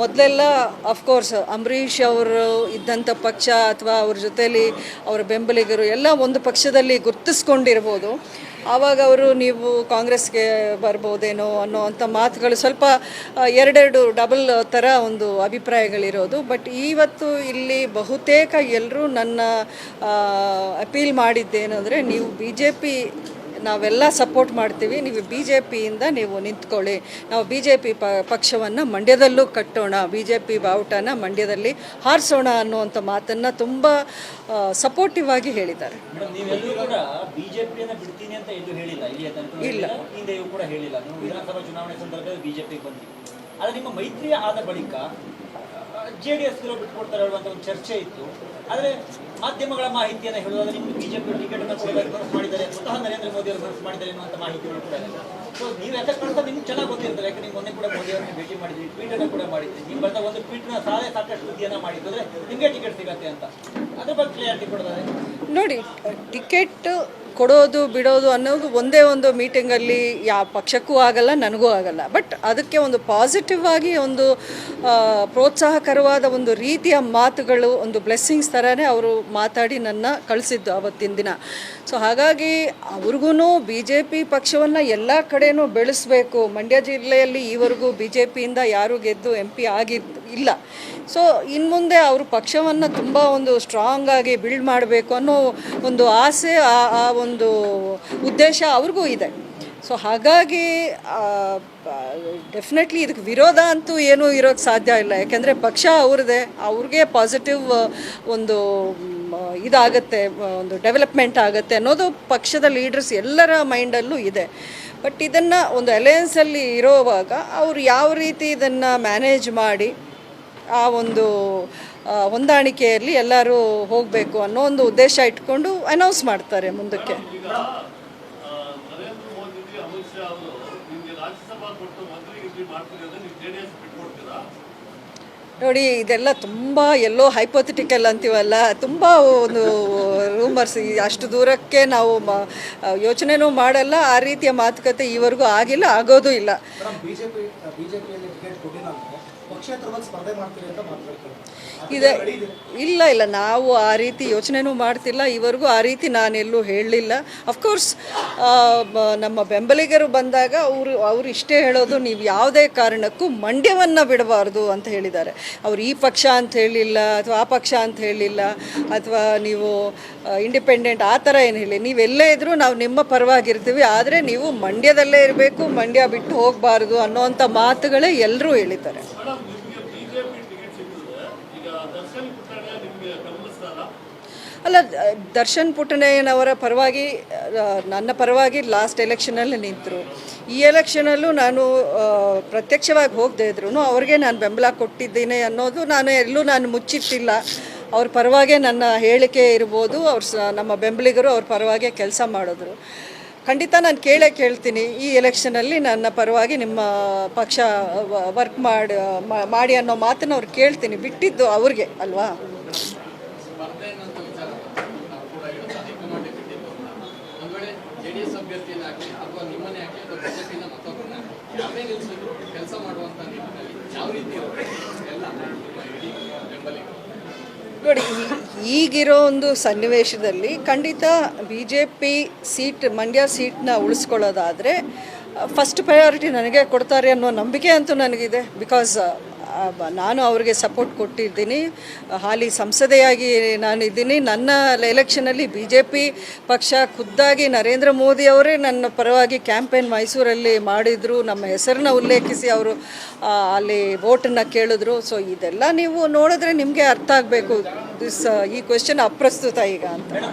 ಮೊದಲೆಲ್ಲ ಅಫ್ಕೋರ್ಸ್ ಅಂಬರೀಷ್ ಅವರು ಇದ್ದಂಥ ಪಕ್ಷ ಅಥವಾ ಅವ್ರ ಜೊತೆಯಲ್ಲಿ ಅವರ ಬೆಂಬಲಿಗರು ಎಲ್ಲ ಒಂದು ಪಕ್ಷದಲ್ಲಿ ಗುರ್ತಿಸ್ಕೊಂಡಿರ್ಬೋದು. ಆವಾಗ ಅವರು ನೀವು ಕಾಂಗ್ರೆಸ್ಗೆ ಬರ್ಬೋದೇನೋ ಅನ್ನೋ ಅಂಥ ಮಾತುಗಳು ಸ್ವಲ್ಪ ಎರಡೆರಡು ಡಬಲ್ ಥರ ಒಂದು ಅಭಿಪ್ರಾಯಗಳಿರೋದು. ಬಟ್ ಇವತ್ತು ಇಲ್ಲಿ ಬಹುತೇಕ ಎಲ್ಲರೂ ನನ್ನ ಅಪೀಲ್ ಮಾಡಿದ್ದೇನೆಂದರೆ, ನೀವು ಬಿ ಜೆ ಪಿ ನಾವೆಲ್ಲ ಸಪೋರ್ಟ್ ಮಾಡ್ತೀವಿ. ನೀವು ಬಿ ಜೆ ಪಿಯಿಂದ ನೀವು ನಿಂತ್ಕೊಳ್ಳಿ. ನಾವು ಬಿ ಜೆ ಪಿ ಪ ಪಕ್ಷವನ್ನು ಮಂಡ್ಯದಲ್ಲೂ ಕಟ್ಟೋಣ. ಬಿ ಜೆ ಪಿ ಬಾವುಟನ ಮಂಡ್ಯದಲ್ಲಿ ಹಾರಿಸೋಣ ಅನ್ನುವಂಥ ಮಾತನ್ನು ತುಂಬ ಸಪೋರ್ಟಿವ್ ಆಗಿ ಹೇಳಿದ್ದಾರೆ. ಇಲ್ಲ. ಕೂಡ ಹೇಳಿಲ್ಲ. ಮೈತ್ರಿ ಆದ ಬಳಿಕ ಜೆ ಡಿ ಎಸ್ ಬಿಟ್ಕೊಡ್ತಾರೆ ಹೇಳುವಂತ ಒಂದು ಚರ್ಚೆ ಇತ್ತು. ಆದ್ರೆ ಮಾಧ್ಯಮಗಳ ಮಾಹಿತಿಯನ್ನು ಹೇಳುವಾಗ ನಿಮ್ಗೆ ಬಿಜೆಪಿ ಟಿಕೆಟ್ ಅನ್ನು ಮನಸ್ಸು ಮಾಡಿದ್ದಾರೆ, ಸ್ವತಃ ನರೇಂದ್ರ ಮೋದಿ ಅವರು ಮನಸ್ಸು ಮಾಡಿದ್ದಾರೆ ಎನ್ನುವಂತ ಮಾಹಿತಿಗಳು ಕೂಡ ಇದೆ ಸೊ ನೀವು ಯಾಕೆ ಕಳ್ತಾ ನಿಮ್ಗೆ ಚೆನ್ನಾಗಿ ಗೊತ್ತಿರ್ತಾರೆ ಯಾಕೆ ನೀವು ಮೊನ್ನೆ ಕೂಡ ಮೋದಿ ಅವರನ್ನು ಭೇಟಿ ಮಾಡಿದ್ವಿ, ಟ್ವೀಟ್ ಅನ್ನು ಕೂಡ ಮಾಡಿದ್ವಿ. ನೀವು ಬರ್ತಾ ಒಂದು ನ ಸಾಧೆ ಸಾಕಷ್ಟು ಸುದ್ದಿಯನ್ನ ಮಾಡಿದ್ರೆ ನಿಮಗೆ ಟಿಕೆಟ್ ಸಿಗತ್ತೆ ಅಂತ. ಅದ್ರ ಬಗ್ಗೆ ಕ್ಲಿಯಾರಿಟಿ ಕೊಡೋದಾದ್ರೆ ನೋಡಿ ಟಿಕೆಟ್ ಕೊಡೋದು, ಬಿಡೋದು ಅನ್ನೋದು ಒಂದೇ ಒಂದು ಮೀಟಿಂಗಲ್ಲಿ ಯಾವ ಪಕ್ಷಕ್ಕೂ ಆಗಲ್ಲ, ನನಗೂ ಆಗಲ್ಲ. ಬಟ್ ಅದಕ್ಕೆ ಒಂದು ಪಾಸಿಟಿವ್ ಆಗಿ ಒಂದು ಪ್ರೋತ್ಸಾಹಕರವಾದ ಒಂದು ರೀತಿಯ ಮಾತುಗಳು, ಒಂದು ಬ್ಲೆಸ್ಸಿಂಗ್ಸ್ ಥರನೇ ಅವರು ಮಾತಾಡಿ ನನ್ನ ಕಳಿಸಿದ್ದು ಅವತ್ತಿನ ದಿನ. ಸೊ ಹಾಗಾಗಿ ಅವ್ರಿಗೂ ಬಿ ಜೆ ಪಿ ಪಕ್ಷವನ್ನು ಎಲ್ಲ ಕಡೆಯೂ ಬೆಳೆಸಬೇಕು. ಮಂಡ್ಯ ಜಿಲ್ಲೆಯಲ್ಲಿ ಈವರೆಗೂ ಬಿ ಜೆ ಪಿಯಿಂದ ಯಾರು ಗೆದ್ದು ಎಂ ಪಿ ಆಗಿದ್ದು ಇಲ್ಲ. ಸೊ ಇನ್ನು ಮುಂದೆ ಅವರು ಪಕ್ಷವನ್ನು ತುಂಬ ಒಂದು ಸ್ಟ್ರಾಂಗ್ ಆಗಿ ಬಿಲ್ಡ್ ಮಾಡಬೇಕು ಅನ್ನೋ ಒಂದು ಆಸೆ, ಆ ಒಂದು ಉದ್ದೇಶ ಅವ್ರಿಗೂ ಇದೆ. ಸೊ ಹಾಗಾಗಿ ಡೆಫಿನೆಟ್ಲಿ ಇದಕ್ಕೆ ವಿರೋಧ ಅಂತೂ ಏನೂ ಇರೋಕ್ಕೆ ಸಾಧ್ಯ ಇಲ್ಲ. ಯಾಕೆಂದರೆ ಪಕ್ಷ ಅವ್ರದೇ, ಅವ್ರಿಗೆ ಪಾಸಿಟಿವ್ ಒಂದು ಇದಾಗತ್ತೆ ಒಂದು ಡೆವಲಪ್ಮೆಂಟ್ ಆಗುತ್ತೆ ಅನ್ನೋದು ಪಕ್ಷದ ಲೀಡರ್ಸ್ ಎಲ್ಲರ ಮೈಂಡಲ್ಲೂ ಇದೆ. ಬಟ್ ಇದನ್ನು ಒಂದು ಅಲಯನ್ಸಲ್ಲಿ ಇರೋವಾಗ ಅವರು ಯಾವ ರೀತಿ ಇದನ್ನು ಮ್ಯಾನೇಜ್ ಮಾಡಿ ಆ ಒಂದು ಹೊಂದಾಣಿಕೆಯಲ್ಲಿ ಎಲ್ಲರೂ ಹೋಗಬೇಕು ಅನ್ನೋ ಒಂದು ಉದ್ದೇಶ ಇಟ್ಕೊಂಡು ಅನೌನ್ಸ್ ಮಾಡ್ತಾರೆ ಮುಂದಕ್ಕೆ. ನೋಡಿ, ಇದೆಲ್ಲ ತುಂಬ ಎಲ್ಲೋ ಹೈಪೋಥೆಟಿಕಲ್ ಅಂತೀವಲ್ಲ, ತುಂಬ ಒಂದು ರೂಮರ್ಸ್ ಅಷ್ಟು ದೂರಕ್ಕೆ ನಾವು ಯೋಚನೆನೂ ಮಾಡಲ್ಲ, ಆ ರೀತಿಯ ಮಾತುಕತೆ ಈವರೆಗೂ ಆಗಿಲ್ಲ, ಆಗೋದೂ ಇಲ್ಲ. ಬಿಜೆಪಿ ಬಿಜೆಪಿಯಲ್ಲಿ ಟಿಕೆಟ್ ಕೊಟ್ಟಿಲ್ಲ ಅಂದ್ರೆ ಪಕ್ಷೇತರವಾಗಿ ಸ್ಪರ್ಧೆ ಮಾಡ್ತೀರಿ ಅಂತ ಮಾತಾಡ್ತಾರೆ. ಇದೆ. ಇಲ್ಲ ಇಲ್ಲ. ನಾವು ಆ ರೀತಿ ಯೋಚನೆನೂ ಮಾಡ್ತಿಲ್ಲ. ಇವರೆಗೂ ಆ ರೀತಿ ನಾನೆಲ್ಲೂ ಹೇಳಲಿಲ್ಲ. ಅಫ್ಕೋರ್ಸ್ ನಮ್ಮ ಬೆಂಬಲಿಗರು ಬಂದಾಗ ಅವರು ಅವರು ಇಷ್ಟೇ ಹೇಳೋದು ನೀವು ಯಾವುದೇ ಕಾರಣಕ್ಕೂ ಮಂಡ್ಯವನ್ನು ಬಿಡಬಾರ್ದು ಅಂತ ಹೇಳಿದ್ದಾರೆ. ಅವ್ರು ಈ ಪಕ್ಷ ಅಂತ ಹೇಳಿಲ್ಲ ಅಥವಾ ಆ ಪಕ್ಷ ಅಂತ ಹೇಳಿಲ್ಲ ಅಥವಾ ನೀವು ಇಂಡಿಪೆಂಡೆಂಟ್ ಆ ಥರ ಏನು ಹೇಳಿ. ನೀವೆಲ್ಲೇ ಇದ್ದರೂ ನಾವು ನಿಮ್ಮ ಪರವಾಗಿರ್ತೀವಿ. ಆದರೆ ನೀವು ಮಂಡ್ಯದಲ್ಲೇ ಇರಬೇಕು ಮಂಡ್ಯ ಬಿಟ್ಟು ಹೋಗಬಾರ್ದು ಅನ್ನೋವಂಥ ಮಾತುಗಳೇ ಎಲ್ಲರೂ ಹೇಳಿದ್ದಾರೆ. ಅಲ್ಲ ದರ್ಶನ್ ಪುಟ್ಟಣ್ಣಯ್ಯನವರ ಪರವಾಗಿ ನನ್ನ ಪರವಾಗಿ ಲಾಸ್ಟ್ ಎಲೆಕ್ಷನಲ್ಲಿ ನಿಂತರು. ಈ ಎಲೆಕ್ಷನಲ್ಲೂ ನಾನು ಪ್ರತ್ಯಕ್ಷವಾಗಿ ಹೋಗದೇ ಇದ್ರು ಅವ್ರಿಗೆ ನಾನು ಬೆಂಬಲ ಕೊಟ್ಟಿದ್ದೀನಿ ಅನ್ನೋದು ನಾನು ಎಲ್ಲೂ ನಾನು ಮುಚ್ಚಿಟ್ಟಿಲ್ಲ. ಅವ್ರ ಪರವಾಗಿ ನನ್ನ ಹೇಳಿಕೆ ಇರ್ಬೋದು, ಅವ್ರ ನಮ್ಮ ಬೆಂಬಲಿಗರು ಅವ್ರ ಪರವಾಗಿ ಕೆಲಸ ಮಾಡಿದ್ರು. ಖಂಡಿತ ನಾನು ಕೇಳೇ ಕೇಳ್ತೀನಿ, ಈ ಎಲೆಕ್ಷನಲ್ಲಿ ನನ್ನ ಪರವಾಗಿ ನಿಮ್ಮ ಪಕ್ಷ ವರ್ಕ್ ಮಾಡಿ ಮಾಡಿ ಅನ್ನೋ ಮಾತನ್ನು ಅವ್ರು ಕೇಳ್ತೀನಿ, ಬಿಟ್ಟಿದ್ದು ಅವ್ರಿಗೆ, ಅಲ್ವಾ? ಕೆಲಸ ಮಾಡುವಂತ ಯಾವ ರೀತಿ ಎಲ್ಲ ಬೆಂಬಲಿಗರು? ನೋಡಿ ಈಗಿರೋ ಒಂದು ಸನ್ನಿವೇಶದಲ್ಲಿ ಖಂಡಿತ B J P seat, Mandya ಸೀಟ್ನ ಉಳಿಸ್ಕೊಳ್ಳೋದಾದರೆ ಫಸ್ಟ್ ಪ್ರಯಾರಿಟಿ ನನಗೆ ಕೊಡ್ತಾರೆ ಅನ್ನೋ ನಂಬಿಕೆ ಅಂತೂ ನನಗಿದೆ ಬಿಕಾಸ್ ನಾನು ಅವ್ರಿಗೆ ಸಪೋರ್ಟ್ ಕೊಟ್ಟಿದ್ದೀನಿ. ಹಾಲಿ ಸಂಸದೆಯಾಗಿ ನಾನು ಇದ್ದೀನಿ. ನನ್ನ ಎಲೆಕ್ಷನಲ್ಲಿ ಬಿ ಜೆ ಪಿ ಪಕ್ಷ ಖುದ್ದಾಗಿ ನರೇಂದ್ರ ಮೋದಿ ಅವರೇ ನನ್ನ ಪರವಾಗಿ ಕ್ಯಾಂಪೇನ್ ಮೈಸೂರಲ್ಲಿ ಮಾಡಿದರು. ನಮ್ಮ ಹೆಸರನ್ನ ಉಲ್ಲೇಖಿಸಿ ಅವರು ಅಲ್ಲಿ ವೋಟನ್ನು ಕೇಳಿದ್ರು. ಸೊ ಇದೆಲ್ಲ ನೀವು ನೋಡಿದ್ರೆ ನಿಮಗೆ ಅರ್ಥ ಆಗಬೇಕು. ದಿಸ್ ಈ ಕ್ವೆಶನ್ ಅಪ್ರಸ್ತುತ ಈಗ ಅಂತ.